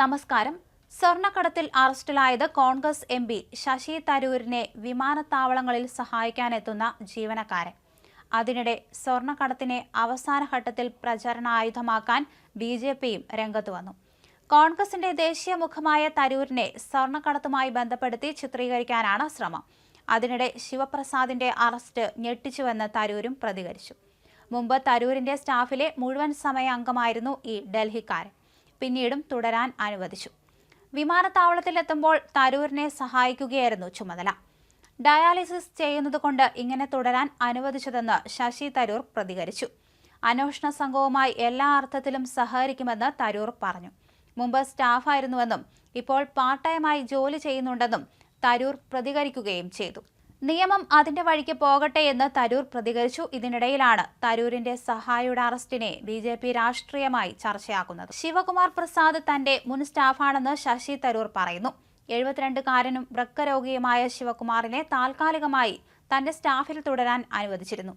നമസ്കാരം. സ്വർണക്കടത്തിൽ അറസ്റ്റിലായത് Congress M P Sasi തരൂരിനെ വിമാനത്താവളങ്ങളിൽ സഹായിക്കാനെത്തുന്ന ജീവനക്കാരൻ. അതിനിടെ സ്വർണക്കടത്തിനെ അവസാന ഘട്ടത്തിൽ പ്രചരണായുധമാക്കാൻ ബി ജെ പിയും രംഗത്ത് വന്നു. കോൺഗ്രസിന്റെ ദേശീയ മുഖമായ തരൂരിനെ സ്വർണക്കടത്തുമായി ബന്ധപ്പെടുത്തി ചിത്രീകരിക്കാനാണ് ശ്രമം. അതിനിടെ ശിവപ്രസാദിന്റെ അറസ്റ്റ് ഞെട്ടിച്ചുവെന്ന് തരൂരും പ്രതികരിച്ചു. മുമ്പ് തരൂരിന്റെ സ്റ്റാഫിലെ മുഴുവൻ സമയ അംഗമായിരുന്നു ഈ ഡൽഹിക്കാരൻ. പിന്നീടും തുടരാൻ അനുവദിച്ചു. വിമാനത്താവളത്തിലെത്തുമ്പോൾ തരൂരിനെ സഹായിക്കുകയായിരുന്നു ചുമതല. ഡയാലിസിസ് ചെയ്യുന്നതുകൊണ്ട് ഇങ്ങനെ തുടരാൻ അനുവദിച്ചതെന്ന് ശശി തരൂർ പ്രതികരിച്ചു. അന്വേഷണ സംഘവുമായി എല്ലാ അർത്ഥത്തിലും സഹകരിക്കുമെന്ന് തരൂർ പറഞ്ഞു. മുമ്പ് സ്റ്റാഫായിരുന്നുവെന്നും ഇപ്പോൾ പാർട്ട് ടൈമായി ജോലി ചെയ്യുന്നുണ്ടെന്നും തരൂർ പ്രതികരിക്കുകയും ചെയ്തു. നിയമം അതിന്റെ വഴിക്ക് പോകട്ടെ എന്ന് തരൂർ പ്രതികരിച്ചു. ഇതിനിടയിലാണ് തരൂരിന്റെ സഹായിയുടെ അറസ്റ്റിനെ ബി ജെ പി രാഷ്ട്രീയമായി ചർച്ചയാക്കുന്നത്. ശിവകുമാർ പ്രസാദ് തന്റെ മുൻ സ്റ്റാഫാണെന്ന് ശശി തരൂർ പറയുന്നു. എഴുപത്തിരണ്ടുകാരനും വൃക്കരോഗിയുമായ ശിവകുമാറിനെ താൽക്കാലികമായി തന്റെ സ്റ്റാഫിൽ തുടരാൻ അനുവദിച്ചിരുന്നു.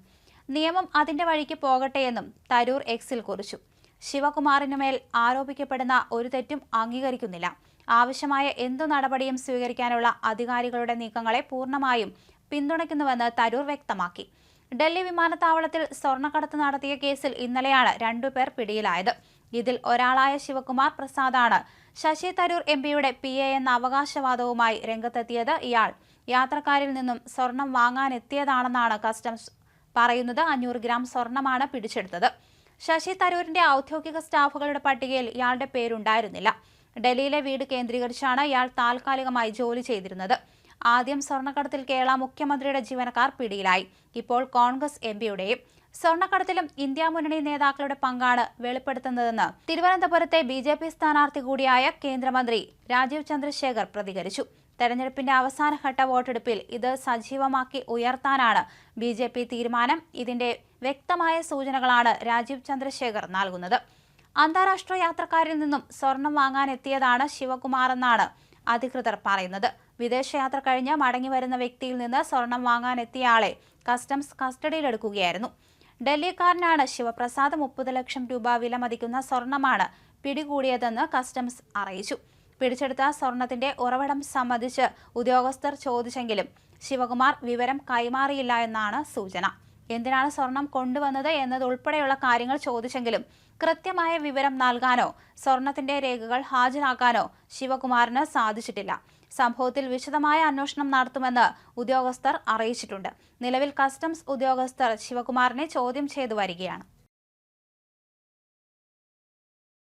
നിയമം അതിന്റെ വഴിക്ക് പോകട്ടെയെന്നും തരൂർ എക്സിൽ കുറിച്ചു. ശിവകുമാറിനുമേൽ ആരോപിക്കപ്പെടുന്ന ഒരു തെറ്റും അംഗീകരിക്കുന്നില്ല. ആവശ്യമായ എന്തു നടപടിയും സ്വീകരിക്കാനുള്ള അധികാരികളുടെ നീക്കങ്ങളെ പൂർണമായും പിന്തുണയ്ക്കുന്നുവെന്ന് തരൂർ വ്യക്തമാക്കി. ഡൽഹി വിമാനത്താവളത്തിൽ സ്വർണക്കടത്ത് നടത്തിയ കേസിൽ ഇന്നലെയാണ് രണ്ടുപേർ പിടിയിലായത്. ഇതിൽ ഒരാളായ ശിവകുമാർ പ്രസാദാണ്. ശശി തരൂർ എം പിയുടെ പി എ എന്ന അവകാശവാദവുമായി രംഗത്തെത്തിയത് ഇയാൾ. യാത്രക്കാരിൽ നിന്നും സ്വർണം വാങ്ങാനെത്തിയതാണെന്നാണ് കസ്റ്റംസ് പറയുന്നത്. അഞ്ഞൂറ് ഗ്രാം സ്വർണമാണ് പിടിച്ചെടുത്തത്. ശശി തരൂരിന്റെ ഔദ്യോഗിക സ്റ്റാഫുകളുടെ പട്ടികയിൽ ഇയാളുടെ പേരുണ്ടായിരുന്നില്ല. ഡൽഹിയിലെ വീട് കേന്ദ്രീകരിച്ചാണ് ഇയാൾ താൽക്കാലികമായി ജോലി ചെയ്തിരുന്നത്. ആദ്യം സ്വർണക്കടത്തിൽ കേരള മുഖ്യമന്ത്രിയുടെ ജീവനക്കാർ പിടിയിലായി. ഇപ്പോൾ കോൺഗ്രസ് എം പിയുടെയും സ്വർണക്കടത്തിലും ഇന്ത്യ മുന്നണി നേതാക്കളുടെ പങ്കാണ് വെളിപ്പെടുത്തുന്നതെന്ന് തിരുവനന്തപുരത്തെ ബി ജെ പി സ്ഥാനാർത്ഥി കൂടിയായ കേന്ദ്രമന്ത്രി രാജീവ് ചന്ദ്രശേഖർ പ്രതികരിച്ചു. തെരഞ്ഞെടുപ്പിന്റെ അവസാനഘട്ട വോട്ടെടുപ്പിൽ ഇത് സജീവമാക്കി ഉയർത്താനാണ് ബി തീരുമാനം. ഇതിന്റെ വ്യക്തമായ സൂചനകളാണ് രാജീവ് ചന്ദ്രശേഖർ നൽകുന്നത്. അന്താരാഷ്ട്ര യാത്രക്കാരിൽ നിന്നും സ്വർണം വാങ്ങാനെത്തിയതാണ് ശിവകുമാർ എന്നാണ് അധികൃതർ പറയുന്നത്. വിദേശയാത്ര കഴിഞ്ഞ് മടങ്ങി വരുന്ന വ്യക്തിയിൽ നിന്ന് സ്വർണം വാങ്ങാനെത്തിയ ആളെ കസ്റ്റംസ് കസ്റ്റഡിയിലെടുക്കുകയായിരുന്നു. ഡൽഹിക്കാരനാണ് ശിവപ്രസാദ് മുപ്പത് ലക്ഷം രൂപ വിലമതിക്കുന്ന സ്വർണമാണ് പിടികൂടിയതെന്ന് കസ്റ്റംസ് അറിയിച്ചു. പിടിച്ചെടുത്ത സ്വർണത്തിന്റെ ഉറവിടം സംബന്ധിച്ച് ഉദ്യോഗസ്ഥർ ചോദിച്ചെങ്കിലും ശിവകുമാർ വിവരം കൈമാറിയില്ല എന്നാണ് സൂചന. എന്തിനാണ് സ്വർണം കൊണ്ടുവന്നത് എന്നതുൾപ്പെടെയുള്ള കാര്യങ്ങൾ ചോദിച്ചെങ്കിലും കൃത്യമായ വിവരം നൽകാനോ സ്വർണത്തിന്റെ രേഖകൾ ഹാജരാക്കാനോ ശിവകുമാറിന് സാധിച്ചിട്ടില്ല. സംഭവത്തിൽ വിശദമായ അന്വേഷണം നടത്തുമെന്ന് ഉദ്യോഗസ്ഥർ അറിയിച്ചിട്ടുണ്ട്. നിലവിൽ കസ്റ്റംസ് ഉദ്യോഗസ്ഥർ ശിവകുമാറിനെ ചോദ്യം ചെയ്തു വരികയാണ്.